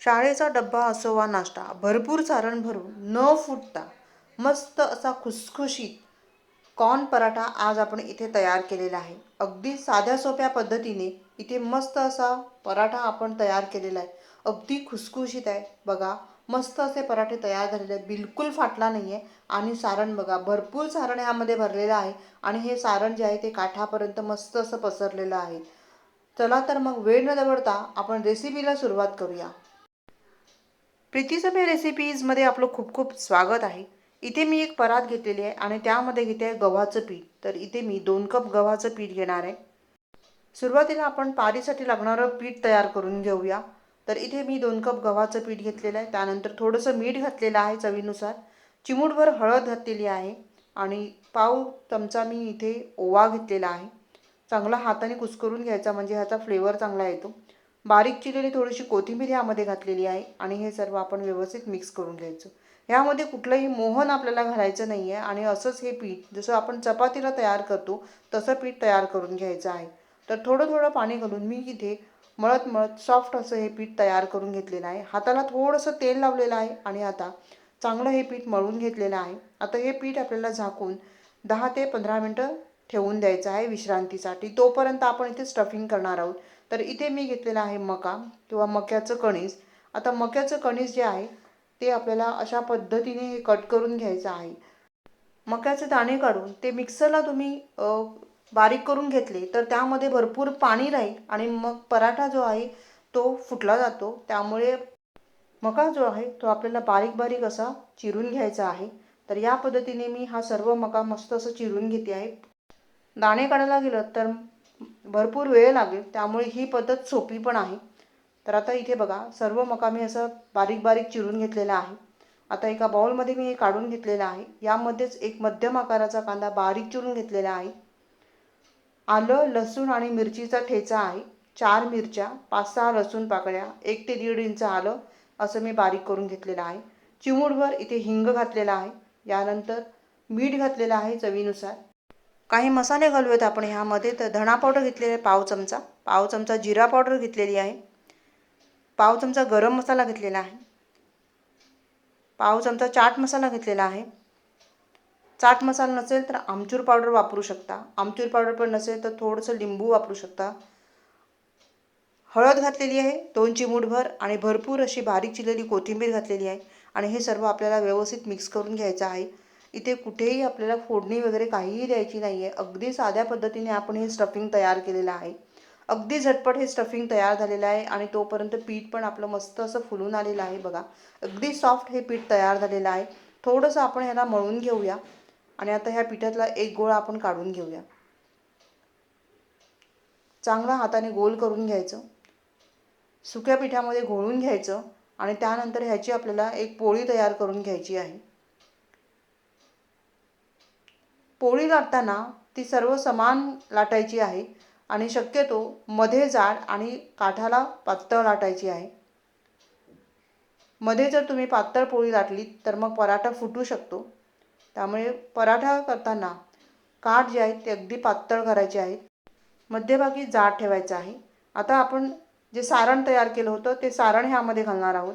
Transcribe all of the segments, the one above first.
शाळेचा डब्बा असो वा नाश्ता भरपूर सारण भरून न फुटता मस्त असा खुसखुशीत कॉर्न पराठा आज आपण इथे तयार केलेला आहे. अगदी साध्या सोप्या पद्धतीने इथे मस्त असा पराठा आपण तयार केलेला आहे. अगदी खुसखुशीत आहे. बघा मस्त असे पराठे तयार झालेले आहेत. बिलकुल फाटला नाही आहे आणि सारण बघा भरपूर सारण ह्यामध्ये भरलेलं आहे. आणि हे सारण जे आहे ते काठापर्यंत मस्त असं पसरलेलं आहे. चला तर मग वेळ न दवडता आपण रेसिपीला सुरुवात करूया. प्रीतीसभे रेसिपीजमध्ये आपलं खूप खूप स्वागत आहे. इथे मी एक परात घेतलेली आहे आणि त्यामध्ये घेते आहे गव्हाचं पीठ. तर इथे मी दोन कप गव्हाचं पीठ घेणार आहे. सुरुवातीला आपण पारीसाठी लागणारं पीठ तयार करून घेऊया. तर इथे मी दोन कप गव्हाचं पीठ घेतलेलं आहे. त्यानंतर थोडंसं मीठ घातलेलं आहे चवीनुसार. चिमूटभर हळद घातलेली आहे आणि पाव चमचा मी इथे ओवा घेतलेला आहे. चांगला हाताने कुस्करून घ्यायचा म्हणजे ह्याचा फ्लेवर चांगला येतो. बारीक चिरलेली थोडीशी कोथिंबीर ह्यामध्ये घातलेली आहे आणि हे सर्व आपण व्यवस्थित मिक्स करून घ्यायचं. ह्यामध्ये कुठलंही मोहन आपल्याला घालायचं नाही आहे आणि असंच हे पीठ जसं आपण चपातीला तयार करतो तसं पीठ तयार करून घ्यायचं आहे. तर थोडं थोडं पाणी घालून मी इथे मळत मळत सॉफ्ट असं हे पीठ तयार करून घेतलेलं आहे. हाताला थोडंसं तेल लावलेलं आहे आणि आता चांगलं हे पीठ मळून घेतलेलं आहे. आता हे पीठ आपल्याला झाकून दहा ते पंधरा मिनटं ठेवून द्यायचं आहे विश्रांतीसाठी. तोपर्यंत आपण इथे स्टफिंग करणार आहोत. तर इथे मी घेतलेला आहे मका किंवा मक्याचं कणीस. आता मक्याचं कणीस जे आहे ते आपल्याला अशा पद्धतीने हे कट करून घ्यायचं आहे. मक्याचे दाणे काढून ते मिक्सरला तुम्ही बारीक करून घेतले तर त्यामध्ये भरपूर पाणी राहील आणि मग पराठा जो आहे तो फुटला जातो. त्यामुळे मका जो आहे तो आपल्याला बारीक बारीक असा चिरून घ्यायचा आहे. तर या पद्धतीने मी हा सर्व मका मस्त असं चिरून घेते आहे. दाणे काढायला गेलं तर भरपूर वेळ लागेल. त्यामुळे ही पद्धत सोपी पण आहे. तर आता इथे बघा सर्व मका मी असं बारीक बारीक चिरून घेतलेला आहे. आता एका बाउलमध्ये मी हे काढून घेतलेलं आहे. यामध्येच एक मध्यम आकाराचा कांदा बारीक चिरून घेतलेला आहे. आलं लसूण आणि मिरचीचा ठेचा आहे. चार मिरच्या पाच सहा लसूण पाकळ्या एक ते दीड इंच आलं असं मी बारीक करून घेतलेलं आहे. चिमूटभर इथे हिंग घातलेला आहे. यानंतर मीठ घातलेलं आहे चवीनुसार. काही मसाले घालूयात आपण ह्यामध्ये. तर धणा पावडर घेतलेला आहे पाव चमचा. पाव चमचा जिरा पावडर घेतलेली आहे. पाव चमचा गरम मसाला घेतलेला आहे. पाव चमचा चाट मसाला घेतलेला आहे. चाट मसाला नसेल तर आमचूर पावडर वापरू शकता. आमचूर पावडर पण नसेल तर थोडंसं लिंबू वापरू शकता. हळद घातलेली आहे दोन चिमूटभर आणि भरपूर अशी बारीक चिरलेली कोथिंबीर घातलेली आहे. आणि हे सर्व आपल्याला व्यवस्थित मिक्स करून घ्यायचं आहे. इथे कुठेही आपल्याला फोडणी वगैरे काहीही द्यायची नाही आहे अगदी साध्या पद्धतीने आपण हे स्टफिंग तयार केलेलं आहे. अगदी झटपट हे स्टफिंग तयार झालेलं आहे आणि तोपर्यंत पीठ पण आपलं मस्त असं फुलून आलेलं आहे बघा. अगदी सॉफ्ट हे पीठ तयार झालेलं आहे. थोडंसं आपण ह्याला मळून घेऊया आणि आता ह्या पिठातला एक गोळा आपण काढून घेऊया. चांगला हाताने गोल करून घ्यायचं. सुक्या पिठामध्ये घोळून घ्यायचं आणि त्यानंतर ह्याची आपल्याला एक पोळी तयार करून घ्यायची आहे. पोळी लाटताना ती सर्व समान लाटायची आहे आणि शक्यतो मध्ये जाड आणि काठाला पातळ लाटायची आहे. मध्ये जर तुम्ही पातळ पोळी लाटली तर मग पराठा फुटू शकतो. त्यामुळे पराठा करताना काठ जे आहेत ते अगदी पातळ करायचे आहेत मध्यभागी जाड ठेवायचं आहे. आता आपण जे सारण तयार केलं होतं ते सारण ह्यामध्ये घालणार आहोत.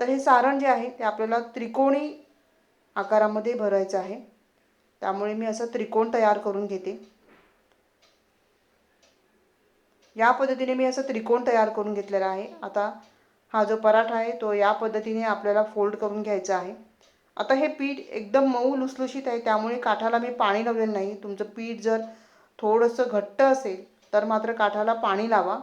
तर हे सारण जे आहे ते आपल्याला त्रिकोणी आकारामध्ये भरायचं आहे. त्यामुळे मी असं त्रिकोण तयार करून घेते. या पद्धतीने मी असं त्रिकोण तयार करून घेतलेला आहे. आता हा जो पराठा आहे तो या पद्धतीने आपल्याला फोल्ड करून घ्यायचा आहे. आता हे पीठ एकदम मऊ लुसलुशीत आहे त्यामुळे काठाला मी पाणी लावलेलं नाही. तुमचं पीठ जर थोडंसं घट्ट असेल तर मात्र काठाला पाणी लावा.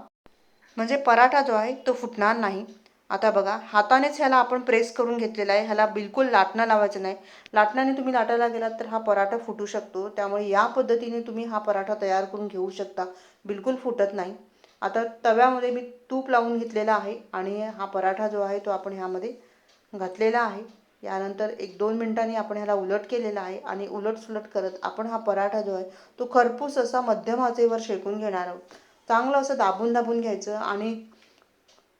म्हणजे पराठा जो आहे तो फुटणार नाही. आता बघा हातानेच ह्याला आपण प्रेस करून घेतलेला आहे. ह्याला बिलकुल लाटणं लावायचं नाही. लाटण्याने तुम्ही लाटायला गेलात तर हा पराठा फुटू शकतो. त्यामुळे या पद्धतीने तुम्ही हा पराठा तयार करून घेऊ शकता. बिलकुल फुटत नाही. आता तव्यामध्ये मी तूप लावून घेतलेला आहे आणि हा पराठा जो आहे तो आपण ह्यामध्ये घातलेला आहे. यानंतर एक दोन मिनटांनी आपण ह्याला उलट केलेला आहे आणि उलट सुलट करत आपण हा पराठा जो आहे तो खरपूस असा मध्यम आचेवर शेकून घेणार आहोत. चांगलं असं दाबून दाबून घ्यायचं आणि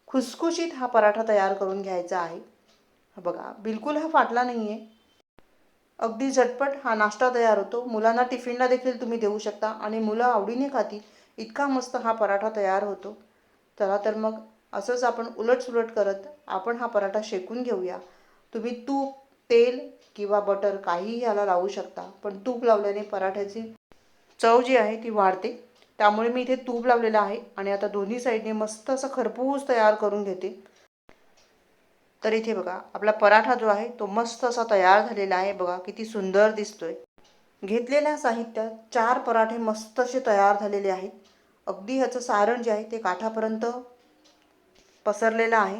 खुसखुशीत हा पराठा तयार करून घ्यायचा आहे. बघा बिलकुल हा फाटला नाही आहे अगदी झटपट हा नाश्ता तयार होतो. मुलांना टिफिनला देखील तुम्ही देऊ शकता आणि मुलं आवडीने खातील. इतका मस्त हा पराठा तयार होतो. चला तर मग असंच आपण उलटसुलट करत आपण हा पराठा शेकून घेऊया. तुम्ही तूप तेल किंवा बटर काहीही याला लावू शकता. पण तूप लावल्याने पराठ्याची चव जी आहे ती वाढते. त्यामुळे मी इथे तूप लावलेलं आहे आणि आता दोन्ही साईडने मस्त असं खरपूस तयार करून घेते. तर इथे बघा आपला पराठा जो आहे तो मस्त असा तयार झालेला आहे. बघा किती सुंदर दिसतोय. घेतलेल्या साहित्यात चार पराठे मस्त असे तयार झालेले आहेत. अगदी ह्याचं सारण जे आहे ते काठापर्यंत पसरलेलं आहे.